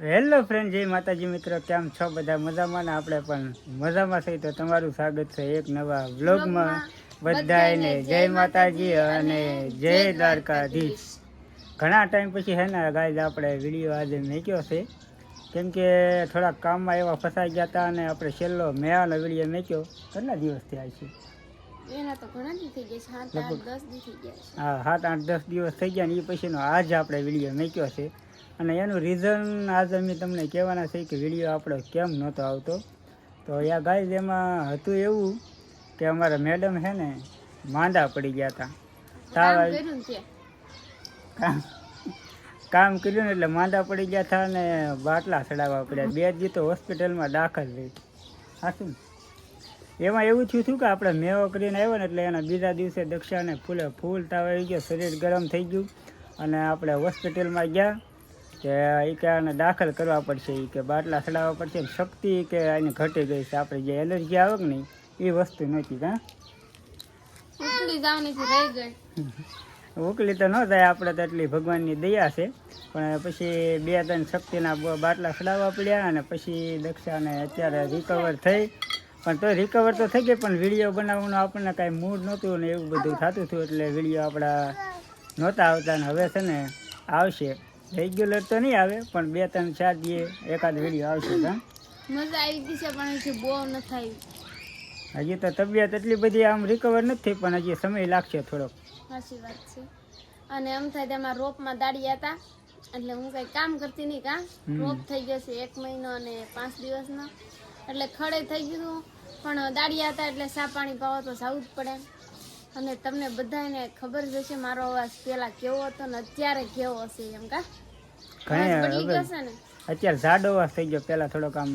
Hello friend જય માતાજી મિત્રો કેમ છો બધા? મજામાં ને આપણે પણ? મજામાં થઈ તો તમારું સ્વાગત છે એક નવા વ્લોગમાં બધાને જય માતાજી અને જય દ્વારકાધીશ. ઘણા ટાઈમ પછી હે ને ગાય આપણે વીડિયો આજે મેક્યો છે. કેમ કે થોડાક કામમાં એવા ફસાઈ ગયા હતા અને આપણે છેલ્લો મેળાનો વીડિયો મેક્યો. કેટલા દિવસ થયા છે? હા સાત આઠ દસ દિવસ થઈ ગયા ને એ પછીનો આજ આપણે વીડિયો મેક્યો છે. અને એનું રીઝન આજે અમે તમને કહેવાના છે કે વીડિયો આપણો કેમ નહોતો આવતો. તો યા ગાય એમાં હતું એવું કે અમારા મેડમ છે ને માંદા પડી ગયા હતા. તાવ કામ ને કામ કર્યું ને એટલે માંદા પડી ગયા હતા અને બાટલા ચડાવવા પડ્યા. બે દી તો હોસ્પિટલમાં દાખલ રહી હાશું એમાં એવું થયું હતું કે આપણે મેવો કરીને આવ્યો ને એટલે એના બીજા દિવસે દક્ષાને ફૂલે ફૂલ તાવ આવી ગયો શરીર ગરમ થઈ ગયું. અને આપણે હોસ્પિટલમાં ગયા. કે એ કે આને દાખલ કરવા પડશે એ કે બાટલા ચડાવવા પડશે. શક્તિ કે આની ઘટી ગઈ છે. આપણે જે એલર્જી આવે ને એ વસ્તુ નહોતી કાં? ઉકળી જવાની થી રહી ગઈ. ઉકલી તો ન થાય આપણે તો એટલી ભગવાનની દયા છે. પણ પછી બે ત્રણ શક્તિના બાટલા ખડાવવા પડ્યા અને પછી દક્ષાને અત્યારે રિકવર થઈ. પણ તો રિકવર તો થઈ ગઈ પણ વીડિયો બનાવવાનું આપણને કાંઈ મૂડ નહોતું ને એવું બધું થતું હતું એટલે વીડિયો આપણા નહોતા આવતા ને હવે છે ને આવશે. રેગ્યુલર તો નહીં આવે પણ બે ત્રણ ચાર દીએ એકાદ વીડિયો આવશે હા મજા આવી ગઈ છે પણ હજી બહુ નથી હજી તો તબિયત એટલી બધી આમ રિકવર નથી પણ હજી સમય લાગશે થોડોક. સાચી વાત છે. અને એમ થાય તેમાં રોપમાં દાડી હતા એટલે હું કઈ કામ કરતી નહીં કા. રોપ થઈ ગયો છે એક મહિનો અને પાંચ દિવસનો. એટલે ખડે થઈ ગયું પણ દાડિયા હતા એટલે સા પાણી પાવો તો જવું જ પડે. અને તમને બધાને ખબર જ હશે મારો અવાજ પેલા કેવો હતો ને અત્યારે કેવો હશે એમ કા? અત્યારે જાડો અવાજ થઈ ગયો પેલા થોડોક આમ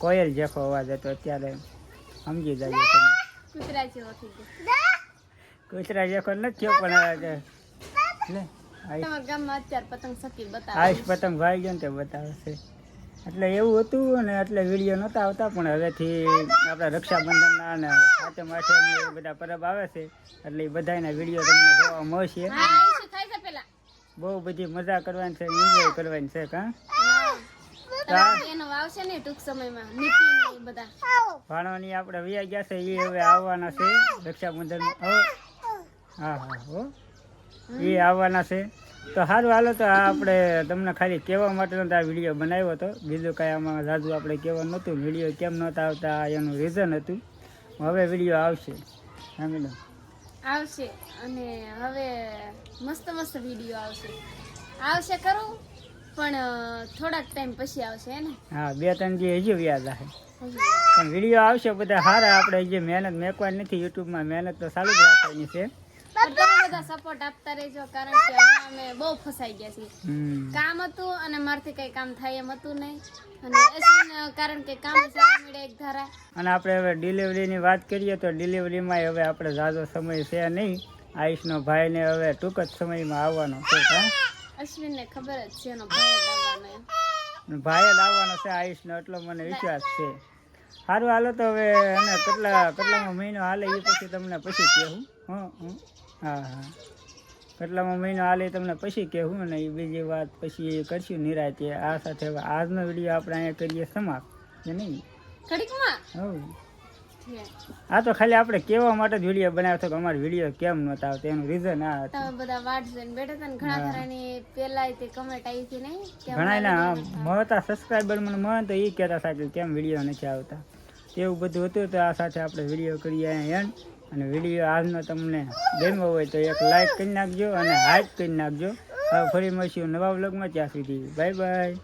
કોયલ જેખો અવાજ હતો અત્યારે સમજી જાય કૂતરા જેવો થઈ ગયો. કૂતરા જેખો નથી થયો પણ લે તમારા ગામમાં અત્યારે પતંગ સકી બતાવે આઈસ પતંગ ભાઈ ગયો ને તે બતાવે છે. એટલે એવું હતું અને એટલે વીડિયો નહોતા આવતા પણ હવેથી આપણા રક્ષાબંધનના અને સાતમ આઠમ બધા પરબ આવે છે એટલે એ બધાના વીડિયો તમને જોવા મળશે. બહુ બધી મજા કરવાની છે એન્જોય કરવાની છે કાં? હા. ભાણવાની આપણે વ્યા ગયા છે એ હવે આવવાના છે રક્ષાબંધન. હા. હા હો એ આવવાના છે. તો સારું હાલો તો આપણે તમને ખાલી કહેવા માટેનો આ વીડિયો બનાવ્યો હતો. બીજું કાંઈ આમાં જાજુ આપણે કહેવા નહોતું. વીડિયો કેમ નહોતા આવતા એનું રીઝન હતું. હવે વીડિયો આવશે. હા મેડમ આવશે અને હવે મસ્ત મસ્ત વીડિયો આવશે. આવશે ખરું પણ થોડાક ટાઈમ પછી આવશે ને? હા બે ત્રણ જે હજુ વ્યાજ આવે પણ વીડિયો આવશે બધા સારા આપણે જે મહેનત મેકવાની નથી યુટ્યુબમાં. મહેનત તો ચાલુ જ રાખવાની છે. બધા સપોર્ટ આપતા રહેજો કારણ કે અમે બહુ ફસાઈ ગયા છીએ. કામ હતું અને મારથી કઈ કામ થાય એમ હતું નહીં. અને અશ્વિન કારણ કે કામ મળે એક ધારા. અને આપણે હવે ડિલિવરીની વાત કરીએ તો ડિલિવરીમાં હવે આપણે ઝાઝો સમય છે નહીં. આયુષનો ભાઈને હવે ટૂંક જ સમયમાં આવવાનો છે અશ્વિનને ખબર જ છે એનો ભાઈ જ છે આયુષનો એટલો મને વિશ્વાસ છે. સારું હાલો તો હવે અને કેટલા કેટલામો મહિનો હાલે એ પછી તમને પછી કહેવું હં હં. હા હા. કેટલામાં મહિનો હાલે તમને પછી કહેવું ને એ બીજી વાત પછી એ કરશું નિરાતે આ સાથે હવે આજનો વીડિયો આપણે અહીંયા કરીએ સમાપ્ત. કે નહીં? હા આ તો ખાલી આપણે કેવા માટે જ વીડિયો બનાવ્યો હતો કે અમારો વીડિયો કેમ નહોતા આવતો એનું રીઝન આ તમે બધા વાટ જોઈને બેઠા હતા ને ઘણા. ખરાની પેલા તે કમેન્ટ આવી હતી નહીં? ઘણા ના મળતા સબસ્ક્રાઈબર મને મન તો એ કહેતા હતા કે કેમ વીડિયો નથી આવતા. એવું બધું હતું તો આ સાથે આપણે વીડિયો કરીએ અહીંયા એન્ડ અને વીડિયો આજનો તમને ગમ્યો હોય તો એક લાઈક કરી નાખજો અને હાઈપ કરી નાખજો. હવે ફરી મળશું નવા વ્લોગમાં ત્યાં સુધી બાય બાય